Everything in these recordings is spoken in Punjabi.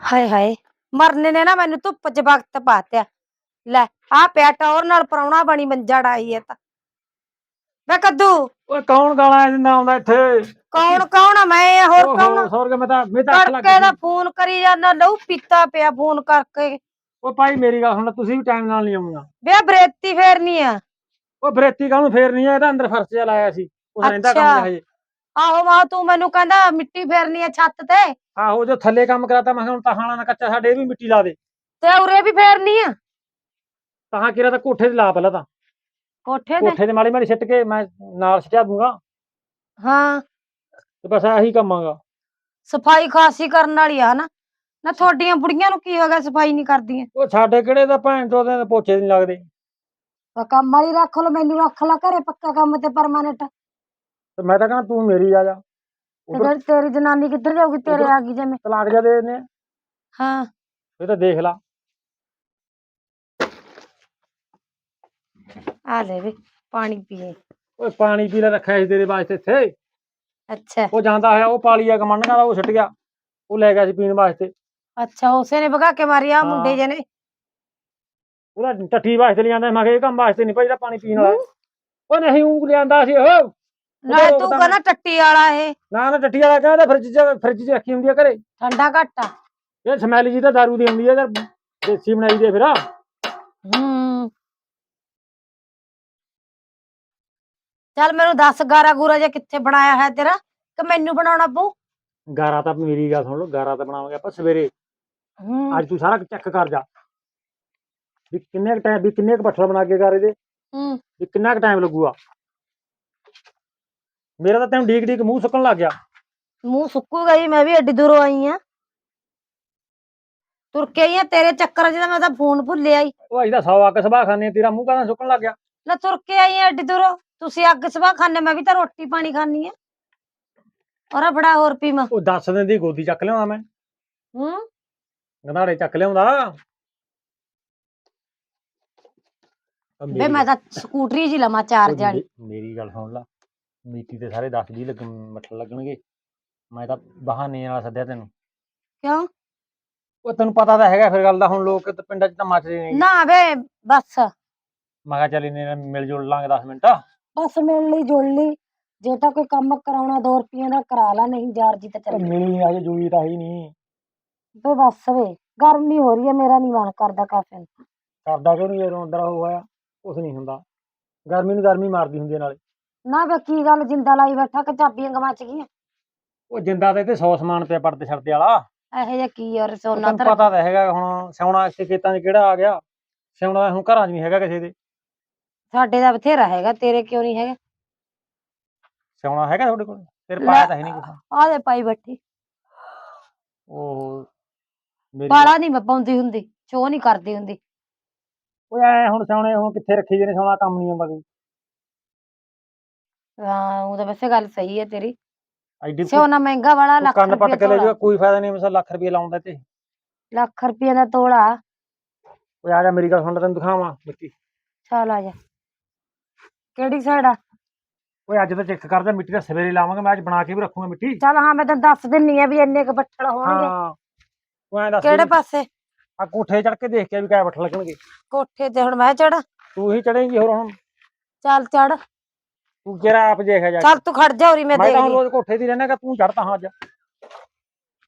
ਹਾਏ ਹਾਏ ਮਰਨੇ ਨੇ ਨਾ ਮੈਨੂੰ ਧੁੱਪ 'ਚ ਵਕਤ ਪਾਤਿਆ। ਲੈ ਆ ਪਿਆ ਟੌਰ ਨਾਲ ਪਰਾਉਣਾ ਬਣੀ ਮੰਜਾ ਡਾਈ ਐ ਤਾਂ। ਵੇ ਕੱਦੂ! ਓਏ ਕੌਣ ਗਾਲਾਂ ਦਿੰਦਾ ਆਉਂਦਾ ਇੱਥੇ? ਕੌਣ ਕੌਣ ਆ ਮੈਂ? ਆ, ਹੋਰ ਕੌਣ ਸੌਰ ਕੇ ਮੈਂ ਤਾਂ ਮੈਂ ਤਾਂ ਅੱਖ ਲੱਗ ਤੜਕੇ ਦਾ ਗਈ। ਫੋਨ ਕਰੀ ਜਾਂਦਾ ਲਹੂ ਪੀਤਾ ਪਿਆ ਫੋਨ ਕਰਕੇ। ਓਏ ਭਾਈ ਮੇਰੀ ਗੱਲ ਸੁਣ ਤੁਸੀਂ ਵੀ ਟਾਈਮ ਨਾਲ ਨਹੀਂ ਆਉਂਗਾ ਵੇ ਬਰੇਤੀ ਫੇਰਨੀ ਆ। ਓਏ ਬਰੇਤੀ ਕਾਹਨੂੰ ਫੇਰ ਨਹੀਂ ਆ? ਇਹਦਾ ਅੰਦਰ ਫਰਸ਼ ਜਿਹਾ ਲਾਇਆ ਸੀ। ਉਸ ਰਹਿੰਦਾ ਕੰਮ ਅੱਛਾ। ਹਜੇ ਆਹੋ ਮਾਂ ਤੂੰ ਮੈਨੂੰ ਕਹਿੰਦਾ ਮਿੱਟੀ ਫੇਰਨੀ ਆ ਛੱਤ ਤੇ। ਆਹੋ ਜੋ ਥੱਲੇ ਕੰਮ ਕਰਾਤਾ ਮੈਂ ਕਿਹਾ ਹੁਣ ਤਹਾਣਾ ਨਾ ਕੱਚਾ ਸਾਡੇ ਇਹ ਵੀ ਮਿੱਟੀ ਲਾ ਦੇ। ਤੇ ਉਰੇ ਵੀ ਫੇਰਨੀ ਆ? ਤਹਾਂ ਕਿਰਾ ਤਾਂ ਕੋਠੇ ਤੇ ਲਾ ਪਹਿਲਾਂ ਤਾਂ। ਕੋਠੇ ਤੇ? ਕੋਠੇ ਤੇ ਮਾੜੀ ਮਾੜੀ ਸਿੱਟ ਕੇ ਮੈਂ ਨਾਲ ਸਿਟਾ ਦੂੰਗਾ। ਹਾਂ। ਤੇ ਬਸ ਆਹੀ ਕੰਮਾਂਗਾ ਸਫ਼ਾਈ ਖਾਸੀ ਕਰਨ ਵਾਲੀ ਆ ਨਾ ਨਾ ਤੁਹਾਡੀਆਂ ਬੁੜੀਆਂ ਨੂੰ ਕੀ ਹੋ ਗਿਆ ਸਫ਼ਾਈ ਨਹੀਂ ਕਰਦੀਆਂ? ਉਹ ਸਾਡੇ ਕਿਹੜੇ ਤਾਂ ਭੈਣ ਚੋਦ ਦੇ ਪੋਚੇ ਨਹੀਂ ਲੱਗਦੇ। ਤਾਂ ਕੰਮ ਵਾਲੀ ਰੱਖ ਲਓ ਮੈਨੂੰ ਰੱਖ ਲਾ ਘਰੇ ਪੱਕਾ ਕੰਮ ਤੇ ਪਰਮਾਨੈਂਟ ਤੇ ਮੈਂ ਤਾਂ ਕਹਿੰਦਾ ਤੂੰ ਮੇਰੀ ਆ ਜਾ। ਤੇ ਉਧਰ ਤੇਰੀ ਜਨਾਨੀ ਕਿੱਧਰ ਜਾਊਗੀ ਤੇਰੇ ਆ ਗਈ ਜਿਵੇਂ ਤਲਾਕ ਜਾ ਦੇ ਨੇ ਹਾਂ। ਇਹ ਤਾਂ ਦੇਖ ਲਾ। ਆ ਲੈ ਵੇ ਪਾਣੀ ਪੀਏ ਓਏ ਪਾਣੀ ਪੀ ਲੈ ਰੱਖਿਆ ਸੀ ਤੇਰੇ ਵਾਸਤੇ ਇੱਥੇ। ਅੱਛਾ। ਉਹ ਜਾਂਦਾ ਹੋਇਆ ਉਹ ਪਾਲੀਆ ਕਮੰਡਗਾ ਦਾ ਉਹ ਛੱਡ ਗਿਆ। ਉਹ ਲੈ ਗਿਆ ਸੀ ਪੀਣ ਵਾਸਤੇ। ਅੱਛਾ ਉਸੇ ਨੇ ਭਗਾ ਕੇ ਮਾਰਿਆ ਮੁੰਡੇ ਹਾਂ। ਜੇ ਨੇ ਉਹਦਾ ਟੱਟੀ ਵਾਸਤੇ ਲਿਆਂਦਾ ਮੈਂ ਕਿਹਾ ਇਹ ਕੰਮ ਵਾਸਤੇ ਨਹੀਂ ਭਾਈ ਜਿਹੜਾ ਪਾਣੀ ਪੀਣ ਵਾਲਾ। ਹੂੰ। ਉਹ ਨਹੀਂ ਉਹ ਲਿਆਂਦਾ ਸੀ ਉਹ। ਨਾ ਉਹਦਾ ਤੂੰ ਕਹਿੰਦਾ ਟੱਟੀ ਵਾਲਾ ਇਹ। ਨਾ ਨਾ ਟੱਟੀ ਵਾਲਾ ਕਹਿੰਦਾ ਫ੍ਰਿਜ 'ਚ ਫ੍ਰਿਜ 'ਚ ਰੱਖੀ ਹੁੰਦੀ ਆ ਘਰੇ। ਠੰਡਾ ਘੱਟ ਆ। ਇਹ ਸਮੈਲ ਜੀ ਤਾਂ ਦਾਰੂ ਦੀ ਹੁੰਦੀ ਆ ਤੇ ਦੇਸੀ ਬਣਾਈ ਦੇ ਫਿਰ। ਹੂੰ। ਚੱਲ ਮੈਨੂੰ ਦੱਸ ਗਾਰਾ ਗੂਰਾ ਜਿਹਾ ਕਿੱਥੇ ਬਣਾਇਆ ਹੈ ਤੇਰਾ? ਕਿ ਮੈਨੂੰ ਬਣਾਉਣਾ ਪਊ? ਗਾਰਾ ਤਾਂ ਮੇਰੀ ਗੱਲ ਸੁਣ ਲਓ ਗਾਰਾ ਤਾਂ ਬਣਾਵਾਂਗੇ ਆਪਾਂ ਸਵੇਰੇ। ਹੂੰ। ਅੱਜ ਤੂੰ ਸਾਰਾ ਚੈੱਕ ਕਰ ਜਾ। ਵੀ ਕਿੰਨੇ ਕ ਟਾਈਮ ਵੀ ਕਿੰਨੇ ਕ ਬੱਠਲ ਬਣਾ ਕੇ ਗਾਰੇ ਦੇ ਹੂੰ। ਵੀ ਕਿੰਨਾ ਕ ਟਾਈਮ ਲੱਗੂਗਾ? ਮੇਰਾ ਤਾਂ ਤੈਨੂੰ ਡੀਕ ਡੀਕ ਮੂੰਹ ਸੁੱਕਣ ਲੱਗ ਗਿਆ। ਮੂੰਹ ਸੁੱਕੂਗਾ ਹੀ ਮੈਂ ਵੀ ਐਡੀ ਦੂਰੋਂ ਆਈ ਆ। ਤੁਰ ਕੇ ਆਈ ਆ ਤੇਰੇ ਚੱਕਰ 'ਚ ਤਾਂ ਮੈਂ ਤਾਂ ਫੋਨ ਭੁੱਲਿਆ ਹੀ ਉਹ ਅੱਜ ਦਾ ਸੌ ਅੱਗ ਸਭਾ ਖਾਨੇ ਤੇਰਾ ਮੂੰਹ ਕਾਹਦਾ ਸੁੱਕਣ ਲੱਗ ਗਿਆ? ਲੈ ਤੁਰ ਕੇ ਆਈ ਆ ਐਡੀ ਦੂਰੋਂ। ਤੁਸੀਂ ਅੱਗ ਸਵਾ ਖਾਣੇ ਮੈਂ ਵੀ ਤਾਂ ਰੋਟੀ ਪਾਣੀ ਖਾਣੀ ਆ। ਔਰ ਬੜਾ ਹੋਰ ਪੀਵਾਂ ਉਹ 10 ਦਿਨ ਦੀ ਗੋਦੀ ਚੱਕ ਲਿਆਉਂਦਾ ਮੈਂ। ਹੂੰ? ਗੰਧਾੜੇ ਚੱਕ ਲਿਆਉਂਦਾ। ਮੇਰੀ- ਮੈਂ ਤਾਂ ਸਕੂਟਰੀ ਜੀ ਲਵਾਂ ਚਾਰ ਜਾਣੀ ਮੇ- ਮੇਰੀ ਗੱਲ ਸੁਣ ਲਾ। ਮੀਤੀ ਤੇ ਸਾਰੇ 10 20 ਲੱਗ ਮੱਠਲ ਲੱਗਣਗੇ। ਮੈਂ ਤਾਂ ਬਹਾਨੇ ਨਾਲ ਸੱਦਿਆ ਤੈਨੂੰ। ਕਿਉਂ? ਉਹ ਤੈਨੂੰ ਪਤਾ ਤਾਂ ਹੈਗਾ ਫਿਰ ਗੱਲ ਦਾ ਹੁਣ ਲੋਕ ਤੇ ਪਿੰਡਾਂ 'ਚ ਤਾਂ ਮੱਚਦੇ ਨੇ ਨਾ ਵੇ ਬਸ। ਮੈਂ ਕਿਹਾ ਚੱਲ ਇਹਨੇ ਨਾਲ ਮਿਲ ਜੁਲ ਲਾਂਗੇ 10 ਮਿੰਟ। ਬਸ ਮਿਲ ਲਈ ਜੁਲ ਲਈ। ਜੇ ਤਾਂ ਕੋਈ ਕੰਮ ਕਰਾਉਣਾ 2 ਰੁਪਈਆਂ ਦਾ ਕਰਾ ਲਾ ਨਹੀਂ ਯਾਰ ਜੀ ਤਾਂ ਚੱਲ ਮਿਲੀ ਅਜੇ ਜੂਈ ਤਾਂ ਹੈ ਨਹੀਂ। ਵੇ ਬਸ ਵੇ ਗਰਮੀ ਹੋ ਰਹੀ ਹੈ ਮੇਰਾ ਨਹੀਂ ਮਨ ਕਰਦਾ ਕਾਫੇ ਨੂੰ ਕਰਦਾ ਕਿਉਂ ਨਹੀਂ ਜਦੋਂ ਅੰਦਰ ਹੋਇਆ ਕੁਛ ਨਹੀਂ ਹੁੰਦਾ। ਗਰਮੀ ਨੂੰ ਗਰਮੀ ਮਾਰਦੀ ਹੁੰਦੀ ਨਾਲੇ। ਨਾ ਵੇ ਕੀ ਗੱਲ ਜਿੰਦਾ ਲਾਈ ਬੈਠਾ ਕਿ ਚਾਬੀਆਂ ਗਵਾਚ ਗਈਆਂ? ਉਹ ਜਿੰਦਾ ਤੇ ਤੇ 100 ਸਮਾਨ ਪਿਆ ਪੜਦੇ ਛੜਦੇ ਵਾਲਾ। ਇਹੋ ਜਿਹਾ ਕੀ ਯਾਰ ਸੋਨਾ ਤੈਨੂੰ ਪਤਾ ਤਾਂ ਹੈਗਾ ਹੁਣ ਸਿਉਣਾ ਇੱਥੇ ਖੇਤਾਂ 'ਚ ਕਿਹੜਾ ਆ ਗਿਆ। ਸਿਉਣਾ ਹੁਣ ਘਰਾਂ 'ਚ ਨਹੀਂ ਹੈਗਾ ਕਿਸੇ ਦੇ। ਸਾਡੇ ਦਾ ਬਥੇਰਾ ਹੈਗਾ ਤੇਰੇ ਕਿਉਂ ਨਹੀਂ ਹੈਗਾ? ਸਿਉਣਾ ਹੈਗਾ ਤੁਹਾਡੇ ਕੋਲ? ਤੇਰੇ। ਪਾਇਆ ਤਾਂ ਹੈ ਨਹੀਂ ਕੁਛ। ਆਹ ਦੇ ਪਾਈ ਬੈਠੀ। ਉਹ ਮੇਰੀ ਬਾਲਾ ਨਹੀਂ ਮੈਂ ਪਾਉਂਦੀ ਹੁੰਦੀ ਸ਼ੋ ਨਹੀਂ ਕਰਦੀ ਹੁੰਦੀ। ਉਹ ਐ ਹੁਣ ਸਿਉਣੇ ਹੁਣ ਕਿੱਥੇ ਰੱਖੀ ਜੇ ਨੇ ਸਿਉਣਾ ਕੰਮ ਨਹੀਂ ਆਉਂਦਾ ਕੋਈ। ਹਾਂ ਉਹ ਤਾਂ ਵੈਸੇ ਗੱਲ ਸਹੀ ਹੈ ਤੇਰੀ। ਐਡੀ ਸੋਨਾ ਮਹਿੰਗਾ ਵਾਲਾ ਤੂੰ ਲੱਖ ਕੰਨ ਪੱਟ ਕੇ ਲੈ ਜਾਊਗਾ ਕੋਈ ਫਾਇਦਾ ਨਹੀਂ ਮਸਾ ਲੱਖ ਰੁਪਏ ਲਾਉਂਦਾ ਤੇ ਲੱਖ ਰੁਪਏ ਦਾ ਤੋਲਾ। ਓਏ ਆ ਜਾ ਮੇਰੀ ਗੱਲ ਸੁਣ ਲੈ ਤੈਨੂੰ ਦਿਖਾਵਾਂ ਮਿੱਟੀ। ਚੱਲ ਆ ਜਾ। ਕਿਹੜੀ ਸਾਈਡ ਆ? ਓਏ ਅੱਜ ਤਾਂ ਚੈੱਕ ਕਰਦਾ ਮਿੱਟੀ ਦਾ ਸਵੇਰੇ ਲਾਵਾਂਗੇ ਮੈਂ ਅੱਜ ਬਣਾ ਕੇ ਵੀ ਰੱਖੂੰਗਾ ਮਿੱਟੀ। ਚੱਲ ਹਾਂ ਮੈਂ ਤੈਨੂੰ ਦੱਸ ਦਿੰਨੀ ਆ ਵੀ ਇੰਨੇ ਕ ਬੱਠਲ ਹੋਣਗੇ। ਹਾਂ ਤੂੰ ਐਂ ਦੱਸ ਕਿਹੜੇ ਪਾਸੇ? ਆ ਕੋਠੇ ਚੜ ਕੇ ਦੇਖ ਕੇ ਵੀ ਕਿਆ ਬੱਠ ਲੱਗਣਗੇ। ਕੋਠੇ ਤੇ ਹੁਣ ਮੈਂ ਚੜਾ ਤੂੰ ਹੀ ਚੜੇਂਗੀ ਹੋਰ ਹੁਣ। ਚੱਲ ਚੜ ਤੂੰ ਕਿਹੜਾ ਆਪ ਦੇਖਿਆ ਜਾ ਕੇ। ਚੱਲ ਤੂੰ ਖੜ ਜਾ ਉਰੀ ਮੈਂ ਮੈਂ ਤਾਂ ਹੁਣ ਦੇਖਦੀ। ਰੋਜ਼ ਕੋਠੇ ਦੀ ਰਹਿਣਾ ਕਿ ਤੂੰ ਚੜਦਾ ਹਾਂ ਅੱਜ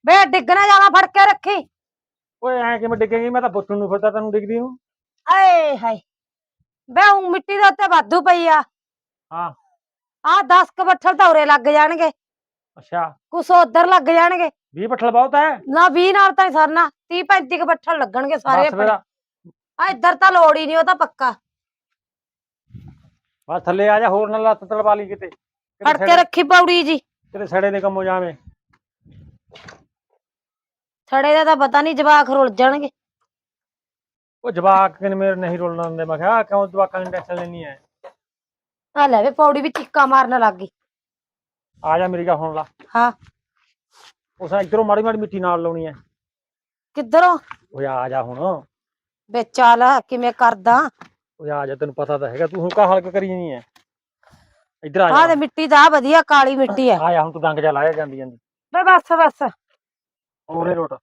ਵੇ ਡਿੱਗਣਾ ਜਾਣਾ ਫੜ ਕੇ ਰੱਖੀ। ਓਏ ਐਂ ਕਿਵੇਂ ਡਿੱਗੇਗੀ? ਮੈਂ ਤਾਂ ਪੁੱਛਣ ਨੂੰ ਫਿਰਦਾ ਤੈਨੂੰ ਡਿੱਗਦੀ ਨੂੰ। ਆਏ ਹਾਏ। ਵੇ ਉਹ ਮਿੱਟੀ ਦੇ ਉੱਤੇ ਵਾਧੂ ਪਈ ਆ। ਹਾਂ। ਆਹ 10 ਕ ਬੱਠਲ ਤਾਂ ਉਰੇ ਲੱਗ ਜਾਣਗੇ। ਅੱਛਾ। ਕੁਛ ਉਧਰ ਲੱਗ ਜਾਣਗੇ। 20 ਬੱਠਲ ਬਹੁਤ ਹੈ ਨਾ 20 ਨਾਲ ਤਾਂ ਨੀ ਸਰਨਾ। 30 35 ਕ ਬੱਠਲ ਲੱਗਣਗੇ ਸਾਰੇ ਬਸ ਆ ਇੱਧਰ ਤਾਂ ਲੋੜ ਹੀ ਨਹੀਂ ਉਹ ਤਾਂ ਪੱਕਾ। ਬਸ ਥੱਲੇ ਆ ਜਾ ਹੋਰ ਨਾ ਲੱਤ ਤਲਵਾ ਲਈ ਕਿਤੇ। ਕਿਤੇ ਫੜ ਕੇ ਸੜੇ- ਰੱਖੀ ਪੌੜੀ ਜੀ। ਕਿਤੇ ਸੜੇ ਦੇ ਕੰਮੋ ਜਾਵੇਂ। ਥੜੇ ਦਾ ਤਾਂ ਪਤਾ ਨਹੀਂ ਜਵਾਕ ਰੁੱਲ ਜਾਣਗੇ। ਉਹ ਜਵਾਕ ਕਿਨ ਮੇਰੇ ਨਹੀਂ ਰੋਲਣ ਦਿੰਦੇ ਮੈਂ ਕਿਹਾ ਆਹ ਕਿਉਂ ਜਵਾਕਾਂ ਦੀ ਟੈਨਸ਼ਨ ਲੈਣੀ ਹੈ ਆ ਲੈ ਵੇ ਪੌੜੀ ਵੀ ਚੀਕਾ ਮਾਰਨ ਲੱਗ ਗਈ। ਆ ਜਾ ਮੇਰੀ ਗੱਲ ਸੁਣ ਲਾ। ਹਾਂ। ਉਸ ਇਧਰੋਂ ਮਾੜੀ ਮਾੜੀ ਮਿੱਟੀ ਨਾਲ ਲਾਉਣੀ ਹੈ ਕਿੱਧਰੋਂ? ਓਏ ਆ ਜਾ ਹੁਣ। ਵੇ ਚੱਲ ਕਿਵੇਂ ਕਰਦਾ? ਉਹ ਆ ਜਾ ਤੈਨੂੰ ਪਤਾ ਤਾਂ ਹੈਗਾ ਤੂੰ ਹੁਣ ਕਾ ਹਲਕ ਕਰੀ ਨਹੀਂ ਐ? ਇੱਧਰ ਆ ਜਾ ਆ ਤੇ ਮਿੱਟੀ ਦਾ ਵਧੀਆ ਕਾਲੀ ਮਿੱਟੀ ਐ। ਆ ਜਾ ਹੁਣ ਤੂੰ ਡੰਗ ਜਾ ਲਾਇਆ ਜਾਂਦੀ ਜਾਂਦੀ। ਬੇ ਬਸ ਬਸ। ਹੋਰੇ ਰੋਟ।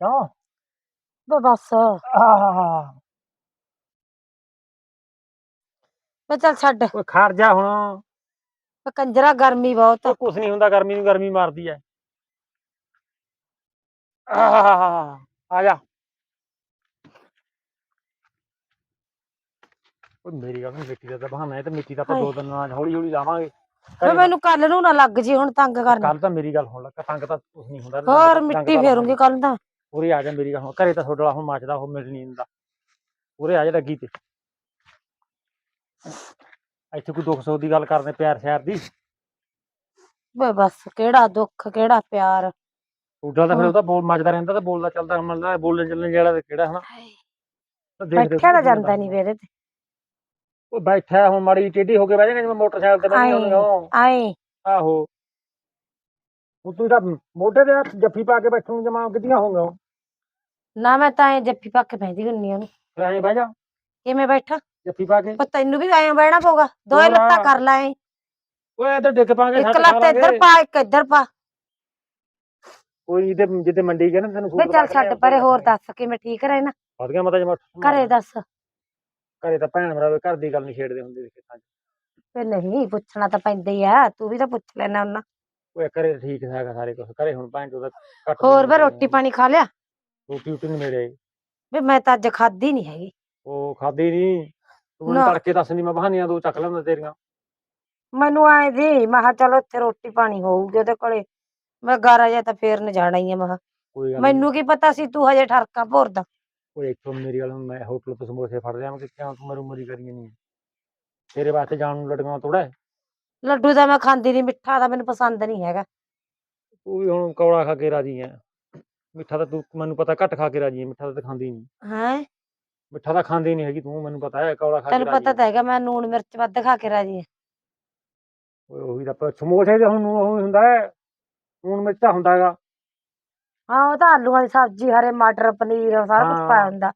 ਕਿਉਂ? ਬੇ ਬਸ। ਆਹ। ਬੇ ਚੱਲ ਛੱਡ। ਓਏ ਖੜ ਜਾ ਹੁਣ। ਬੇ ਕੰਜਰਾ ਗਰਮੀ ਬਹੁਤ। ਆ। ਕੁਝ ਨਹੀਂ ਹੁੰਦਾ ਗਰਮੀ ਨੂੰ ਗਰਮੀ ਮਾਰਦੀ ਐ। ਆਹ। ਆ ਜਾ। ਓਏ ਮੇਰੀ ਗੱਲ ਨੂੰ ਮਿੱਟੀ ਦਾ ਤਾਂ ਬਹਾਨਾ ਹੈ ਤੇ ਮਿੱਟੀ ਦਾ ਆਪਾਂ। ਦੋ ਦਿਨ ਨਾਲ ਹੌਲੀ ਹੌਲੀ ਲਾਵਾਂਗੇ। ਵੇ ਮੈਨੂੰ ਕੱਲ ਨੂੰ ਨਾ ਲੱਗ ਜੀ ਹੁਣ ਤੰਗ ਕਰਨ। ਕੱਲ ਤਾਂ ਮੇਰੀ ਗੱਲ ਹੁਣ ਲੱਗਾ ਤੰਗ ਤਾਂ ਕੁਛ ਨਹੀਂ ਹੁੰਦਾ ਹੋਰ ਮਿੱਟੀ ਫੇਰੂੰਗੀ ਕੱਲ ਤਾਂ। ਪੂਰੇ ਆ ਜਾ ਮੇਰੀ ਗੱਲ ਹੁਣ ਘਰੇ ਤਾਂ ਤੁਹਾਡੇ ਹੁਣ ਮੱਚਦਾ ਉਹ ਮਿਲ ਨਹੀਂ ਹੁੰਦਾ। ਪੂਰੇ ਆ ਜਾ ਲੱਗੀ ਤੇ। ਇੱਥੇ ਕੋਈ ਦੁੱਖ ਸੁੱਖ ਦੀ ਗੱਲ ਕਰਦੇ ਪਿਆਰ ਸ਼ਿਆਰ ਦੀ। ਵੇ ਬਸ ਕਿਹੜਾ ਦੁੱਖ ਕਿਹੜਾ ਪਿਆਰ। ਤੁਹਾਡਾ ਤਾਂ ਫਿਰ ਹਾਂ। ਉਹਦਾ ਬੋਲ ਮੱਚਦਾ ਰਹਿੰਦਾ ਤੇ ਬੋਲਦਾ ਚੱਲਦਾ ਮਤਲਬ ਬੋਲਣ ਚੱਲਣ ਜਿਹੜਾ ਤੇ ਕਿਹੜਾ ਹਨਾ। ਤਾਂ ਦੇਖਦੇ ਬੈਠਿਆ ਤਾਂ ਜਾਂਦਾ ਨਹੀਂ ਵੇਰੇ ਤੇ। ਉਹ ਬੈਠਾ ਹੁਣ ਮਾੜੀ ਜਿਹੀ ਟੇਢੀ ਹੋ ਕੇ ਬਹਿ ਜਾਣਾ ਜਿਵੇਂ ਮੋਟਰਸਾਈਕਲ ਤੇ ਬਹਿ। ਜਾਂਦੇ ਹੋ ਆਏ। ਆਹੋ। ਉਹ ਤੂੰ ਤਾਂ ਮੋਢੇ ਤੇ ਜੱਫੀ ਪਾ ਕੇ ਬੈਠੂ ਜਮਾ ਕਿੱਦੀਆਂ ਹੋਗਾ ਨਾ ਮੈਂ ਤਾਂ ਐ ਜੱਫੀ ਪਾ ਕੇ ਬੈਠੀ ਹੁੰਨੀ ਉਹਨੂੰ। ਐਂ ਬਹਿ ਜਾ। ਕਿਵੇਂ ਬੈਠਾ? ਜੱਫੀ ਪਾ ਕੇ। ਪਰ ਤੈਨੂੰ ਵੀ ਐਂ ਬਹਿਣਾ ਪਊਗਾ। ਦੋਏ। ਲੱਤਾਂ ਕਰ ਲੈ ਐਂ। ਓਏ ਇੱਧਰ ਡਿੱਗ ਪਾਂਗੇ ਇੱਕ ਲੱਤ ਇੱਧਰ ਪਾ ਇੱਕ ਇੱਧਰ ਪਾ। ਕੋਈ ਜਿੱਦੇ ਜਿੱਦੇ ਮੰਡੀ ਗਏ ਨਾ ਤੈਨੂੰ ਵੇ ਚੱਲ ਛੱਡ ਪਰੇ ਹੋਰ ਦੱਸ ਕਿਵੇਂ ਠੀਕ ਰਹਿਣਾ? ਵਧ ਗਿਆ ਮਤਾ ਜਮਾ ਘਰੇ ਦੱਸ। ਘਰੇ ਤਾਂ ਭੈਣ ਭਰਾ ਘਰ ਦੀ ਗੱਲ ਨਹੀਂ ਛੇੜਦੇ ਹੁੰਦੇ ਖੇਤਾਂ 'ਚ। ਵੇ ਨਹੀਂ ਪੁੱਛਣਾ ਤਾਂ ਪੈਂਦਾ ਹੀ ਆ ਤੂੰ ਵੀ ਤਾਂ ਪੁੱਛ ਲੈਣਾ ਉਹਨਾਂ। ਓਏ ਘਰੇ ਤਾਂ ਠੀਕ ਹੈਗਾ ਸਾਰੇ ਕੁਝ ਘਰੇ ਹੁਣ ਭੈਣ ਚੋਦਾ ਘੱਟ ਹੋਰ ਦਿਨ ਵੇ ਹੋ ਰੋਟੀ ਗਏ। ਪਾਣੀ ਖਾ ਲਿਆ? ਰੋਟੀ ਰੋਟੀ ਨਹੀਂ ਮਿਲੇ ਵੇ ਮੈਂ ਤਾਂ ਅੱਜ ਖਾਧੀ ਨਹੀਂ ਹੈਗੀ। ਉਹ ਖਾਦੀ ਨਹੀਂ ਤੂੰ ਮੈਨੂੰ ਨਾ। ਤੜਕੇ ਦੱਸਦੀ ਮੈਂ ਬਹਾਨੀਆਂ ਦੋ ਚੱਕ ਲੈਂਦਾ ਤੇਰੀਆਂ। ਮੈਨੂੰ ਆਏ ਦੀ ਮੈਂ ਕਿਹਾ ਚਲੋ ਇੱਥੇ ਰੋਟੀ ਪਾਣੀ ਹੋਊਗੀ ਉਹਦੇ ਕੋਲੇ। ਮੈਂ ਗਾਰਾ ਜਾਂ ਤਾਂ ਫੇਰ ਨ ਜਾਣਾ ਹੀ ਆ ਮੈਂ ਕਿਹਾ। ਕੋਈ ਗੱਲ ਨੀ। ਮੈਨੂੰ ਕੀ ਪਤਾ ਸੀ ਤੂੰ ਹਜੇ ਠਰਕਾ ਭੋਰਦਾ। ਓਏ ਇੱਥੋਂ ਮੇਰੀ ਗੱਲ ਮੈਂ ਹੋਟਲ ਤੋਂ ਸਮੋਸੇ ਫੜ ਲਿਆ ਮੈਂ ਕਿਹਾ ਤੂੰ ਮਰੂ ਮਰੀ ਕਰੀ ਨਹੀਂ ਤੇਰੇ ਵਾਸਤੇ ਜਾਣ ਨੂੰ ਲੜੀਆਂ ਥੋੜਾ ਲੱਡੂ ਤਾਂ ਮੈਂ ਖਾਂਦੀ ਨਹੀਂ ਮਿੱਠਾ ਤਾਂ ਮੈਨੂੰ ਪਸੰਦ ਨਹੀਂ ਹੈਗਾ। ਤੂੰ ਵੀ ਹੁਣ ਕੌੜਾ ਖਾ ਕੇ ਰਾਜੀ ਐ। ਮਿੱਠਾ ਤਾਂ ਤੂੰ ਮੈਨੂੰ ਪਤਾ ਘੱਟ ਖਾ ਕੇ ਰਾਜੀ ਐ ਮਿੱਠਾ ਤਾਂ ਤੂੰ ਖਾਂਦੀ ਨਹੀਂ ਹੈ? ਮਿੱਠਾ ਤਾਂ ਖਾਂਦੀ ਨਹੀਂ ਹੈਗੀ ਤੂੰ ਮੈਨੂੰ ਪਤਾ ਹੈ ਕੌੜਾ ਖਾ ਕੇ ਤੈਨੂੰ ਪਤਾ ਐਂ। ਤਾਂ ਹੈਗਾ ਮੈਂ ਨੂਣ ਮਿਰਚ ਵੱਧ ਖਾ ਕੇ ਰਾਜੀ ਹਾਂ। ਓਏ ਉਹੀ ਤਾਂ ਸਮੋਸੇ ਦੇ ਹੁਣ ਉਹ ਹੁੰਦਾ ਹੈ ਹੁਣ ਮਿਰਚਾ ਹੁੰਦਾ ਹੈਗਾ ਹਾਂ ਉਹ ਤਾਂ ਆਲੂਆਂ ਦੀ ਸਬਜ਼ੀ ਹਰੇ ਮਟਰ ਪਨੀਰ ਸਾਰਾ ਕੁਝ ਪਾਇਆ। ਹੁੰਦਾ।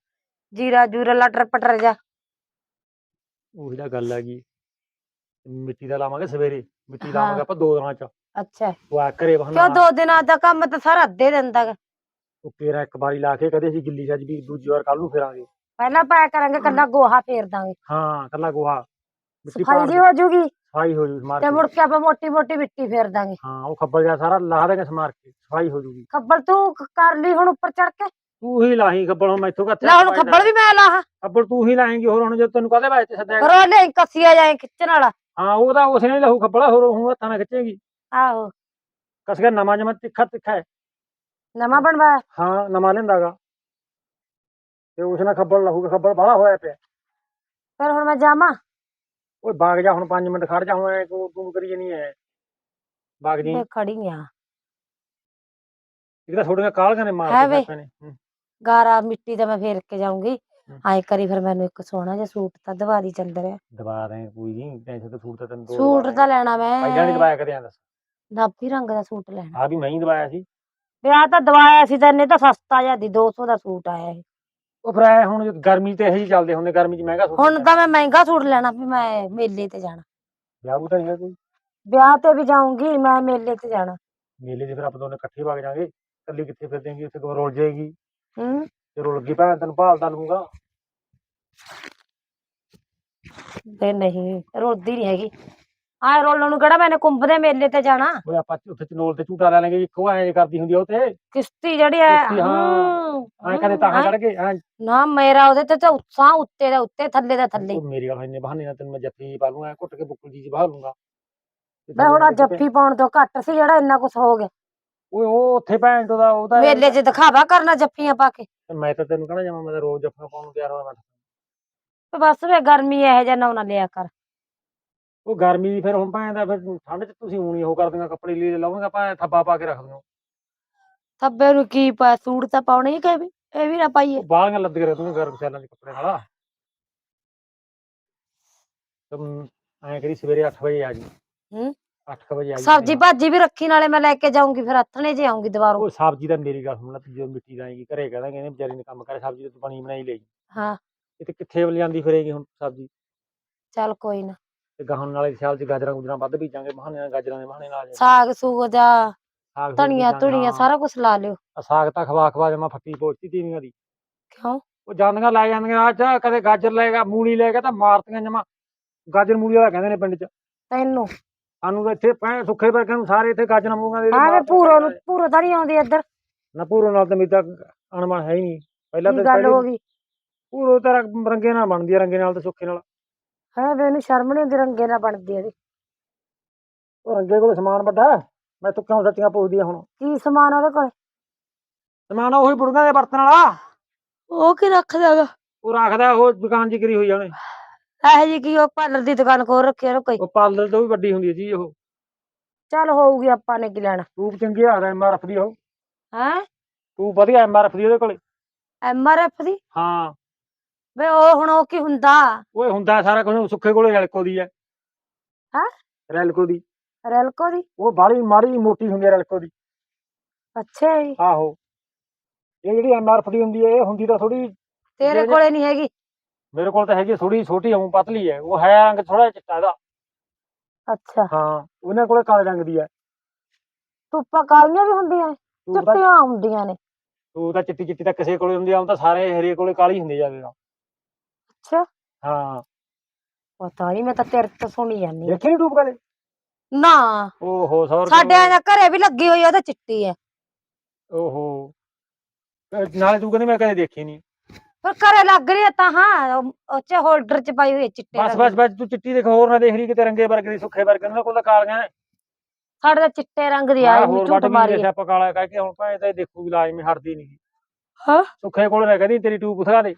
ਜੀਰਾ ਜੂਰਾ ਲਟਰ ਪਟਰ ਜਾ ਉਹੀ ਤਾਂ ਗੱਲ ਹੈਗੀ। ਮਿੱਟੀ ਦਾ ਲਾਵਾਂਗੇ ਸਵੇਰੇ। ਮਿੱਟੀ ਹਾਂ। ਲਾਵਾਂਗੇ ਆਪਾਂ ਦੋ ਦਿਨਾਂ ਚ। ਅੱਛਾ। ਉਹ ਆ ਘਰੇ ਕਿਉਂ ਬਹਾਨਾ ਦੋ ਦਿਨਾਂ ਦਾ ਕੰਮ ਤਾਂ ਸਾਰਾ ਅੱਧੇ ਦਿਨ ਦਾ ਗਾ। ਉਹ ਤੇਰਾ ਇੱਕ ਵਾਰੀ ਲਾ ਕੇ ਕਦੇ ਅਸੀਂ ਗਿੱਲੀ ਵੀ ਦੂਜੀ ਵਾਰ ਕੱਲ ਨੂੰ ਫੇਰਾਂਗੇ। ਪਹਿਲਾਂ ਪਾਇਆ ਕਰਾਂਗੇ ਕੱਲਾ ਗੋਹਾ ਫੇਰ ਦਾਂਗੇ। ਹਾਂ ਕੱਲਾ ਗੋਹਾ। ਮਿੱਟੀ ਸਫ਼ਾਈ ਜੀ ਹੋ ਜੂਗੀ। ਸਫ਼ਾਈ ਹੋ ਜੂ ਸਮਾਰ ਤੇ ਮੁੜ ਕੇ ਆਪਾਂ ਮੋਟੀ ਮੋਟੀ ਮਿੱਟੀ ਫੇਰ ਦਾਂਗੇ। ਹਾਂ ਉਹ ਖੱਬਲ ਜਿਹਾ ਸਾਰਾ ਲਾ ਦੇਗਾ ਸਮਾਰ ਕੇ ਸਫ਼ਾਈ ਹੋ ਜੂਗੀ। ਖੱਬਲ ਤੂੰ ਕਰ ਲਈ ਹੁਣ ਉੱਪਰ ਚੜ ਕੇ। ਤੂੰ ਹੀ ਲਾਹੀਂ ਖੱਬਲ ਹੁਣ ਮੈਥੋਂ ਕੱਥੇ ਲੈ ਹੁਣ ਖੱਬਲ ਵੀ ਮੈਂ ਲਾਹਾਂ ਖੱਬਲ ਤੂੰ ਹੀ ਲਾਏਂਗੀ ਹੋਰ ਹੁਣ ਜੇ ਤੈਨੂੰ ਕਾਹਦੇ ਵਾਸਤੇ ਸੱਦਿਆ ਫਿਰ ਉਹ ਲੈ ਕੱਸੀਆ ਜਾਏ ਖਿੱਚਣ ਵਾਲਾ। ਹਾਂ ਉਹਦਾ ਉਸਨੇ ਹੀ ਲਹੂ ਖੱਬਲਾ ਹੋਰ ਉਹ ਹੱਥਾਂ ਨਾਲ ਖਿੱਚੇਗੀ। ਆਹੋ। ਕਸ ਕੇ ਨਵਾਂ ਜਮਾ ਤਿੱਖਾ ਤਿੱਖਾ ਹੈ। ਨਵਾਂ ਬਣਵਾਇਆ ਹਾਂ ਨਵਾਂ ਲੈਂਦਾਗਾ ਤੇ ਉਸ ਨਾਲ ਖੱਬਲ ਲਹੂ ਖੱਬਲ ਬਾਹਲਾ ਹੋਇਆ ਪਿਆ। ਫਿਰ ਹੁਣ ਮੈਂ ਜਾਵਾਂ। ਓਏ ਬਾਗ ਜਾ ਹੁਣ 5 ਮਿੰਟ ਖੜ ਜਾ ਹੁਣ ਐ ਤੂੰ ਤੂੰ ਕਰੀ ਨਹੀਂ ਐ। ਬਾਗ ਜੀ। ਤੇ ਖੜੀ ਆ। ਤਾਂ ਥੋੜੀਆਂ ਕਾਲਗਾਂ ਨੇ ਹੈ ਮਾਰ ਵੇ। ਕੇ ਨੇ ਹੂੰ। ਗਾਰਾ ਮਿੱਟੀ ਦਾ ਮੈਂ ਫੇਰ ਕੇ ਜਾਊਂਗੀ। ਹਮ। ਆਏ ਕਰੀ ਫਿਰ ਮੈਨੂੰ ਇੱਕ ਸੋਹਣਾ ਜਿਹਾ ਸੂਟ ਤਾਂ ਦਵਾਰੀ ਚੱਲ ਰਿਹਾ ਦਬਾ ਦੇ ਕੋਈ ਨਹੀਂ ਟੈਨਸ਼ਨ ਤੇ ਸੂਟ ਤਾਂ ਤੈਨੂੰ ਦੋ ਸੂਟ ਦਵਾ ਤਾਂ ਲੈਣਾ ਪਹਿਲਾਂ ਨਹੀਂ ਮੈਂ ਦਵਾਇਆ ਕਦੇ ਆਂ ਦੱਸ ਦਾਪੀ ਰੰਗ ਦਾ ਸੂਟ ਲੈਣਾ। ਆ ਵੀ ਮੈਂ ਹੀ ਦਵਾਇਆ ਸੀ। ਵਿਆਹ ਤਾਂ ਦਵਾਇਆ ਸੀ ਤਾਂ ਇਹਨੇ ਤਾਂ ਸਸਤਾ ਜਿਹਾ ਦੀ 200 ਦਾ ਸੂਟ ਆਇਆ ਇਹ ਉਹ ਫਿਰ ਐ ਹੁਣ ਗਰਮੀ ਤੇ ਇਹੋ ਜਿਹੀ ਚੱਲਦੇ ਹੁੰਦੇ ਗਰਮੀ 'ਚ ਮਹਿੰਗਾ ਸੂਟ ਹੁਣ ਤਾਂ ਮੈਂ ਮਹਿੰਗਾ ਸੂਟ ਲੈਣਾ ਵੀ ਮੈਂ ਮੇਲੇ ਤੇ ਜਾਣਾ। ਵਿਆਹ ਤਾਂ ਨਹੀਂ ਹੈ ਕੋਈ? ਵਿਆਹ ਤੇ ਵੀ ਜਾਊਂਗੀ ਮੈਂ ਮੇਲੇ ਤੇ ਜਾਣਾ। ਮੇਲੇ 'ਚ ਫਿਰ ਆਪਾਂ ਦੋਨੇ ਇਕੱਠੇ ਵਗ ਜਾਾਂਗੇ ਇਕੱਲੀ ਕਿੱਥੇ ਫਿਰ ਦੇਂਗੀ ਉੱਥੇ ਕੋ ਰੁਲ ਜਾਏਗੀ? ਹੂੰ। ਤੇ ਰੁਲ ਗਈ ਭੈਣ ਤੈਨੂੰ ਭਾਲਦਾ ਲੂੰਗਾ। ਤੇ ਨਹੀਂ ਰੋਲਦੀ ਨਹੀਂ ਹੈਗੀ। ਆਏ ਰੋਲਣ ਨੂੰ ਕਿਹੜਾ ਮੈਨੇ ਕੁੰਭ ਦੇ ਮੇਲੇ ਤੇ ਜਾਣਾ? ਓਏ ਆਪਾਂ ਉੱਥੇ ਚਨੋਲ ਤੇ ਝੂਟਾ ਲੈ ਲਾਂਗੇ ਇੱਕੋ ਐਂ ਕਰਦੀ ਹੁੰਦੀ ਆ ਉਹ ਤੇ ਕਿਸ਼ਤੀ ਜਿਹੜੀ ਹੈ ਕਿਸ਼ਤੀ, ਹਾਂ। ਹੂੰ, ਐਂ ਕਦੇ ਤਾਂ ਹੂੰ, ਚੜ ਕੇ ਐਂ। ਨਾ ਮੇਰਾ ਉਹਦੇ ਤੇ ਤਾਂ ਉਤਸਾਹ ਉੱਤੇ ਦਾ ਉੱਤੇ ਥੱਲੇ ਦਾ ਥੱਲੇ। ਉਹ ਮੇਰੀ ਗੱਲ ਇੰਨੇ ਬਹਾਨੇ ਨਾਲ ਤੈਨੂੰ ਮੈਂ ਜੱਫੀ ਪਾ ਲੂੰਗਾ ਘੁੱਟ ਕੇ ਬੁੱਕਲ ਜੀ ਚ ਬਾਹ ਲੂੰਗਾ। ਤੇ ਮੈਂ ਹੁਣ ਆਹ ਤੈਨੂੰ ਕਿਤੇ- ਜੱਫੀ ਪਾਉਣ ਤੋਂ ਘੱਟ ਸੀ ਜਿਹੜਾ ਇੰਨਾ ਕੁਝ ਹੋ ਗਿਆ। ਓਏ ਉਹ ਉੱਥੇ ਭੈਣ ਚੋਦਾ ਉਹਦਾ ਮੇਲੇ 'ਚ ਦਿਖਾਵਾ ਕਰਨਾ ਜੱਫੀਆਂ ਪਾ ਕੇ। ਤੇ ਮੈਂ ਤਾਂ ਤੈਨੂੰ ਕਹਣਾ ਜਾਵਾਂ ਮੈਂ ਤਾਂ ਰੋਜ਼ ਜੱਫਾ ਪਾਉਣ ਨੂੰ ਤਿਆਰ ਹੋਇਆ ਬੈਠਾ। ਤੇ ਬਸ ਵੇ ਗਰਮੀ ਇਹੋ ਜਿਹਾ ਨਾ ਨਾ ਲਿਆ ਕਰ। ਉਹ ਗਰਮੀ ਦੀ ਫਿਰ ਹੁਣ ਭੈਣ ਦਾ ਫਿਰ ਠੰਡ ਚ ਤੁਸੀਂ ਊਣੀ ਉਹ ਕਰ ਦਿੰਗਾ ਕੱਪੜੇ ਲੀੜੇ ਲਾਉਂਗਾ ਭੈਣ ਥੱਬਾ ਪਾ ਕੇ ਰੱਖ ਦਿਓ। ਥੱਬੇ ਨੂੰ ਕੀ ਪਾ ਸੂਟ ਤਾਂ ਪਾਉਣੇ ਹੀ ਕਿ ਵੀ ਇਹ ਵੀ ਨਾ ਪਾਈਏ। ਉਹ ਬਾਹਾਂ ਲੱਦਗੇ ਰਹਿ ਤੂੰ ਗਰਮ ਸਿਆਲਾਂ ਦੇ ਕੱਪੜੇ ਨਾਲ ਤੁਮ ਐਂ ਕਰੀ ਸਵੇਰੇ 8 ਵਜੇ ਆ ਜੀ ਹੂੰ? 8 ਵਜੇ ਆ ਜੀ ਸਬਜੀ ਭਾਜੀ ਵੀ ਰੱਖੀ ਨਾਲੇ ਮੈਂ ਲੈ ਕੇ ਜਾਊਂਗੀ ਫਿਰ ਹੱਥਣੇ ਜੇ ਆਉਂਗੀ ਦੁਬਾਰਾ। ਉਹ ਸਬਜ਼ੀ ਦਾ ਮੇਰੀ ਗੱਲ ਸੁਣ ਲੈ ਤੂੰ ਜਦੋਂ ਮਿੱਟੀ ਲਾਏਗੀ ਘਰੇ ਕਹਦਾ ਕਹਿੰਦੇ ਵਿਚਾਰੀ ਨੇ ਕੰਮ ਕਰੇ ਸਬਜ਼ੀ ਤੂੰ ਬਣੀ ਬਣਾਈ ਲਈ। ਹਾਂ। ਇਹ ਤੇ ਕਿੱਥੇ ਲਿਆਂਦੀ ਫਿਰੇਗੀ ਹੁਣ ਸਬਜ਼ੀ? ਚੱਲ ਕੋਈ ਨਾ। ਤੇ ਗਾਹਾਂ ਨਾਲੇ ਸਿਆਲ ਚ ਗਾਜਰਾਂ ਗੁਜਰਾਂ ਵੱਧ ਬੀਜਾਂਗੇ ਬਹਾਨੇ ਨਾਲ ਗਾਜਰਾਂ ਦੇ ਬਹਾਨੇ ਨਾਲ। ਸਾਗ ਸੂਗ ਜਾ ਸਾਗ ਸੂਗ ਧਨੀਆ ਬੀਜਾਂਗੇ, ਧੁਨੀਆ ਹਾਂ। ਸਾਰਾ ਕੁਝ ਲਾ ਲਿਓ। ਸਾਗ ਤਾਂ ਖਵਾ ਖਵਾ ਜਮਾ ਫੱਟੀ ਪੋਚੀ ਤੀਵੀਆਂ ਦੀ। ਕਿਉਂ? ਉਹ ਜਾਂਦੀਆਂ ਲੈ ਜਾਂਦੀਆਂ ਅੱਛਾ ਕਦੇ ਗਾਜਰ ਲੈਗਾ ਮੂਲੀ ਲੈ ਗਿਆ ਤਾਂ ਮਾਰਤੀਆਂ ਜਮਾ। ਗਾਜਰ ਮੂਲੀ ਵਾਲਾ ਕਹਿੰਦੇ ਨੇ ਪਿੰਡ 'ਚ। ਤੈਨੂੰ? ਸਾਨੂੰ ਤਾਂ ਇੱਥੇ ਪੈ ਸੁੱਖੇ ਵਰਗਿਆਂ ਨੂੰ ਸਾਰੇ ਇੱਥੇ ਗਾਜਰਾਂ ਮੂੰਗਾਂ ਦੇ ਹਾਂ ਵੇ ਪੂਰੋ ਨੂੰ। ਪੂਰੋ ਤਾਂ ਨਹੀਂ ਆਉਂਦੀ ਇੱਧਰ। ਨਾ ਪੂਰੋ ਨਾਲ ਤਾਂ ਮੇਰੀ ਤਾਂ ਅਣਮਣ ਹੈ ਹੀ ਨਹੀਂ। ਪਹਿਲਾਂ ਕੀ ਤਾਂ ਗੱਲ ਹੋ ਗਈ? ਪੂਰੋ ਤਾਂ ਰੰਗੇ ਨਾਲ ਬਣਦੀ ਆ ਰੰਗੇ ਨਾਲ ਤਾਂ ਸੁੱਖੇ ਨਾਲ। ਹੈ ਵੇ ਇਹਨੂੰ ਸ਼ਰਮ ਨਹੀਂ ਆਉਂਦੀ ਰੰਗੇ ਨਾਲ ਬਣਦੀ ਇਹਦੀ। ਉਹ ਰੰਗੇ ਕੋਲ ਸਮਾਨ ਵੱਡਾ ਹੈ। ਮੈਂ ਤੂੰ ਕਿਉਂ ਸੱਚੀਆਂ ਪੁੱਛਦੀ ਆ ਹੁਣ? ਕੀ ਸਮਾਨ ਉਹਦੇ ਕੋਲ? ਸਮਾਨ ਉਹੀ ਬੁੜੀਆਂ ਦੇ ਬਰਤਨ ਵਾਲਾ। ਉਹ ਕੀ ਰੱਖਦਾਗਾ ਉਹ ਰੱਖਦਾ ਉਹ ਦੁਕਾਨ ਜੀ ਕਰੀ ਹੋਈ ਆ ਉਹਨੇ। ਇਹ ਜੀ ਕੀ ਉਹ ਪਾਰਲਰ ਦੀ ਦੁਕਾਨ ਖੋਲ ਰੱਖੀ ਆ ਕੋਈ। ਉਹ ਪਾਰਲਰ ਤੋਂ ਵੀ ਵੱਡੀ ਹੁੰਦੀ ਹੈ ਜੀ ਉਹ। ਚੱਲ ਹੋਊਗੀ ਆਪਾਂ ਨੇ ਕੀ ਲੈਣਾ। ਟੂਬ ਚੰਗੀ ਆ ਐਮ ਆਰ ਐਫ ਦੀ ਉਹ। ਹੈ? ਟੂਬ ਵਧੀਆ ਐਮ ਆਰ ਐਫ ਦੀ ਉਹਦੇ ਕੋਲੇ। ਐਮ ਆਰ ਐਫ ਦੀ? ਹਾਂ। ਵੇ ਉਹ ਹੁਣ ਉਹ ਕੀ ਹੁੰਦਾ? ਓਏ ਹੁੰਦਾ ਸਾਰਾ ਕੁਝ ਸੁੱਖੇ ਕੋਲੇ ਰੈਲਕੋ ਦੀ ਹੈ ਹੈਂ? ਰੈਲਕੋ ਦੀ। ਰੈਲਕੋ ਦੀ? ਉਹ ਬਾਲੀ ਮਾੜੀ ਮੋਟੀ ਹੁੰਦੀ ਹੈ ਰੈਲਕੋ ਦੀ। ਅੱਛਾ ਜੀ। ਆਹੋ। ਇਹ ਜਿਹੜੀ ਐਮ ਆਰ ਐਫ ਦੀ ਹੁੰਦੀ ਹੈ ਇਹ ਹੁੰਦੀ ਤਾਂ ਥੋੜੀ ਤੇਰੇ ਕੋਲੇ ਨਹੀਂ ਹੈਗੀ। ਮੇਰੇ ਕੋਲ ਤਾਂ ਹੈਗੀ ਥੋੜੀ ਛੋਟੀ ਹੂੰ ਪਤਲੀ ਹੈ ਉਹ ਹੈ ਰੰਗ ਥੋੜਾ ਚਿੱਟਾ ਦਾ ਅੱਛਾ। ਹਾਂ ਉਹਨਾਂ ਕੋਲੇ ਕਾਲੇ ਰੰਗ ਦੀ ਹੈ ਧੁੱਪਾਂ ਕਾਲੀਆਂ ਵੀ ਹੁੰਦੀਆਂ ਚਿੱਟੀਆਂ ਹੁੰਦੀਆਂ ਨੇ। ਤੂੰ ਤਾਂ ਚਿੱਟੀ ਚਿੱਟੀ ਤਾਂ ਕਿਸੇ ਕੋਲੇ ਹੁੰਦੀ ਆ ਉਹ ਤਾਂ ਸਾਰੇ ਹਰੇ ਕੋਲੇ ਕਾਲੀ ਹੁੰਦੀ ਜਾਵੇਗਾ। ਅੱਛਾ। ਹਾਂ। ਪਤਾ ਨਹੀਂ ਮੈਂ ਤਾਂ ਤੇਰੇ ਤੋਂ ਸੁਣੀ ਜਾਂਦੀ ਹਾਂ। ਦੇਖੀ ਨੀ ਟੂਬ ਕਦੇ ਨਾ। ਓਹੋ ਸੌ ਸਾਡੇ ਆ ਘਰੇ ਵੀ ਲੱਗੀ ਹੋਈ ਆ ਉਹ ਤਾਂ ਚਿੱਟੀ ਹੈ ਓਹੋ। ਅਹ ਨਾਲੇ ਤੂੰ ਕਹਿੰਦੀ ਮੈਂ ਕਦੇ ਦੇਖੀ ਨਹੀਂ ਪਰ ਘਰੇ ਲੱਗ ਰਹੀ ਤਾਂ ਹਾਂ ਉਹ- ਉਹ ਚ ਹੋਲਡਰ ਚ ਪਾਈ ਹੋਈ ਚਿੱਟੇ ਬਸ ਰੰਗ ਬਸ ਦੀ। ਬਸ ਤੂੰ ਚਿੱਟੀ ਦੇਖ ਹੋਰ ਨਾ ਦੇਖ ਰਹੀ ਕਿਤੇ ਰੰਗੇ ਵਰਗੇ ਦੀ ਸੁੱਖੇ ਵਰਗੇ ਉਹਨਾਂ ਕੋਲ ਤਾਂ ਕਾਲੀਆਂ ਨੇ ਸਾਡੇ ਤਾਂ ਚਿੱਟੇ ਰੰਗ ਦੀ ਆਈ ਹੋਰ ਝੂਠ ਵੱਟ ਵੀ ਹੈ। ਸਿਆਪਾ ਕਾਲਾ ਕਹਿ ਕੇ ਹੁਣ ਭਾਵੇਂ ਤਾਂ ਇਹ ਦੇਖੂਗੀ ਲਾਜ਼ਮੀ ਹਟਦੀ ਨਹੀਂ ਹਾਂ। ਸੁੱਖੇ ਕੋਲ ਨਾ ਕਹਦੀ ਤੇਰੀ ਟੂਬ ਦਿਖਾ ਦੇ।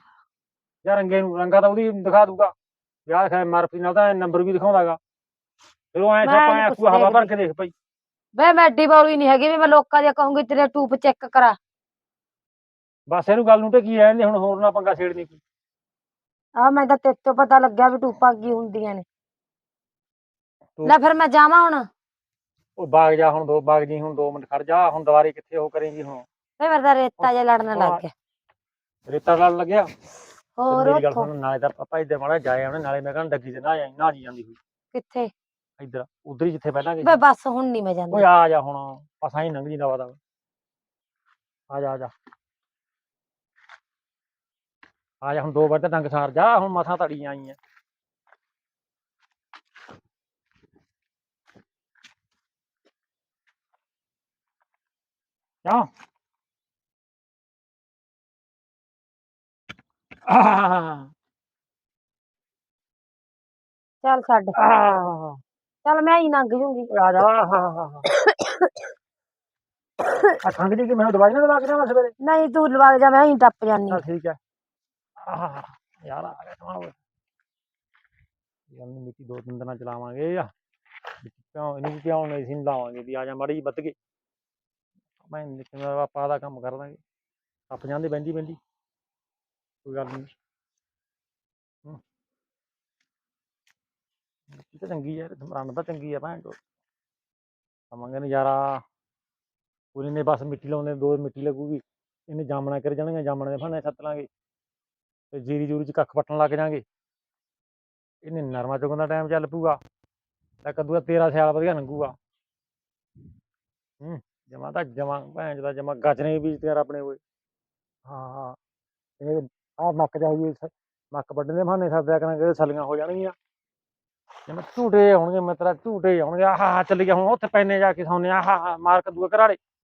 ਜਾਂ ਰੰਗੇ ਨੂੰ ਰੰਗਾ ਤਾਂ ਉਹਦੀ ਦਿਖਾ ਦੂਗਾ ਵਿਆਹ ਖੈ ਮਾਰਫੀ ਨਾਲ ਤਾਂ ਨੰਬਰ ਵੀ ਦਿਖਾਉਂਦਾਗਾ। ਫਿਰ ਉਹ ਐ ਨੀ ਐ ਕੁਛ ਹਵਾ ਭਰ। ਕੇ ਦੇਖ ਭਾਈ। ਵੇ ਮੈਂ ਐਡੀ ਬੌਲੀ ਨਹੀਂ ਹੈਗੀ ਵੀ ਮੈਂ ਲੋਕਾਂ ਦੀਆਂ ਕਹੂੰਗੀ ਤੇਰੇ ਟੂਪ ਚੈੱਕ ਕਰਾ। ਬਸ ਇਹਨੂੰ ਗੱਲ ਨੂੰ ਟਕੀ ਰਹਿੰਦੇ ਹੁਣ ਹੋਰ ਨਾ ਪੰਗਾ ਛੇੜਨੀ ਕੋਈ। ਆ ਮੈਂ ਤਾਂ ਤੇਰੇ ਤੋਂ ਪਤਾ ਲੱਗਿਆ ਵੀ ਟੂਪਾਂ ਕੀ ਹੁੰਦੀਆਂ ਨੇ। ਲੈ ਫਿਰ ਮੈਂ ਜਾਵਾਂ ਹੁਣ। ਉਹ ਬਾਗ ਜਾ ਹੁਣ ਦੋ ਬਾਗ ਜੀ ਹੁਣ 2 ਮਿੰਟ ਖੜ ਜਾ ਹੁਣ ਦੁਬਾਰੇ ਕਿੱਥੇ ਉਹ ਕਰੇਂਗੀ ਹੁਣ। ਤਾਂ ਰੇਤਾ ਜਿਹਾ ਲੜਨ ਲੱਗ ਗਿਆ। ਰੇਤਾ ਨਾਲ ਲੱਗਿਆ। ਹੋਰ ਮੇਰੀ ਗੱਲ ਉੱਥੋਂ? ਸੁਣ ਨਾਲੇ ਤਾਂ ਪਾਪਾ ਇੱਧਰ ਮਾੜਾ ਜਾਏ ਉਹਨੇ ਨਾਲੇ ਮੈਂ ਕਹਿੰਦਾ ਡੱਗੀ ਤੇ ਨਾ ਜਾਈ ਨਾ ਜੀ ਜਾਂਦੀ ਹੋਈ। ਕਿੱਥੇ? ਇੱਧਰ ਉਧਰ ਹੀ ਜਿੱਥੇ ਪਹਿਲਾਂ ਗਈ ਵੇ ਬਸ ਹੁਣ ਨਹੀਂ ਮੈਂ ਜਾਂਦੀ। ਓਏ ਆ ਜਾ ਹੁਣ ਪਸਾਂ ਹੀ ਲੰਘ ਜੀ ਦਵਾ ਦਾ ਆ ਜਾ ਆ ਜਾ। ਆ ਜਾ ਹੁਣ ਦੋ ਵਾਰ ਤਾਂ ਡੰਗ ਸਾਰ ਜਾ ਹੁਣ ਮਸਾਂ ਕਿਉਂ ਆਹ। ਚੱਲ ਛੱਡ। ਆਹ। ਚੱਲ ਮੈਂ ਹੀ ਲੰਘ ਜੂੰਗੀ। ਓਏ ਆ ਜਾ ਆਹ ਆ ਖੰਗ ਜੀ ਕਿ ਮੈਨੂੰ ਦਵਾਈ ਨਾ ਦਵਾ ਕੇ ਦੇਵਾਂ ਸਵੇਰੇ? ਨਹੀਂ ਤੂੰ ਲਵਾ ਜਾ ਮੈਂ ਹੀ ਟੱਪ ਜਾਨੀ ਚੱਲ ਠੀਕ ਹੈ। ਆਹ ਯਾਰ ਆ ਗਿਆ ਸਮਾਂ ਯਾਨੀ ਮਿੱਟੀ ਦੋ ਤਿੰਨ ਦਿਨਾਂ ਚਲਾਵਾਂਗੇ। ਆ ਕਿਉਂ ਇਹਨੂੰ ਪਿਆਉਣ ਨਹੀਂ ਸੀ ਲਾਵਾਂਗੇ ਵੀ ਆ ਜਾ ਮਾੜੀ ਗਈ ਮੈਂ ਆਪਾਂ ਦਾ ਕੰਮ ਕਰ ਦਾਂਗੇ ਟੱਪ ਜਾਂਦੇ ਬੈਂਦੀ ਬੈਂਦੀ ਕੋਈ ਗੱਲ ਨਹੀਂ। ਹੂੰ। ਤਾਂ ਚੰਗੀ ਯਾਰ ਰੰਨ ਤਾਂ ਚੰਗੀ ਆ ਭੈਣ ਚੋ ਆਵਾਂਗੇ ਨਜ਼ਾਰਾ। ਪੂਰੀ ਨੇ ਬਸ ਮਿੱਟੀ ਲਾਉਂਦੇ, ਦੋ ਮਿੱਟੀ ਲੱਗੂਗੀ। ਇਹਨੇ ਜਾਮਣਾ ਕਰ ਜਾਣਗੇ, ਜਾਮਣੇ ਦੇ ਫਾਨੇ ਸੱਤ ਲਾਂਗੇ। ਤੇ ਜੀਰੀ ਜੂਰੀ ਚ ਕੱਖ ਪੱਟਣ ਲੱਗ ਜਾਾਂਗੇ। ਇਹਨੇ ਨਰਮਾ ਚੁਗਣ ਦਾ ਟਾਈਮ ਚੱਲ ਪੂਗਾ ਤਾਂ ਕੱਦੂਆ ਤੇਰਾ ਸਿਆਲ ਵਧੀਆ ਲੰਘੂਗਾ। ਹੂੰ, ਜਮਾ ਤਾਂ ਜਮਾ, ਭੈਣ ਦਾ ਜਮਾ ਗਾਜਰੇ ਵੀ ਤੇ ਆਪਣੇ ਕੋਲ। ਹਾਂ ਹਾਂ। ਇਹ ਆ ਮੱਕ ਜਾਈ ਮੱਕ ਵੱਢਣ ਦੇ ਬਹਾਨੇ ਸੱਦਿਆ ਕਰਾਂਗੇ ਸਲੀਆਂ ਹੋ ਜਾਣਗੀਆਂ। ਜਿਵੇਂ ਝੂਟੇ ਆਉਣਗੇ, ਮੈਂ ਤੇਰਾ ਝੂਟੇ ਆਉਣਗੇ, ਆਹ ਹਾ ਚੱਲ ਗਿਆ, ਹੁਣ ਉੱਥੇ ਪੈਨੇ ਜਾ ਕੇ ਸੌਨੇ ਆਹ ਹਾ ਮਾਰ ਕੱਦੂਆ ਘਰਾੜੇ।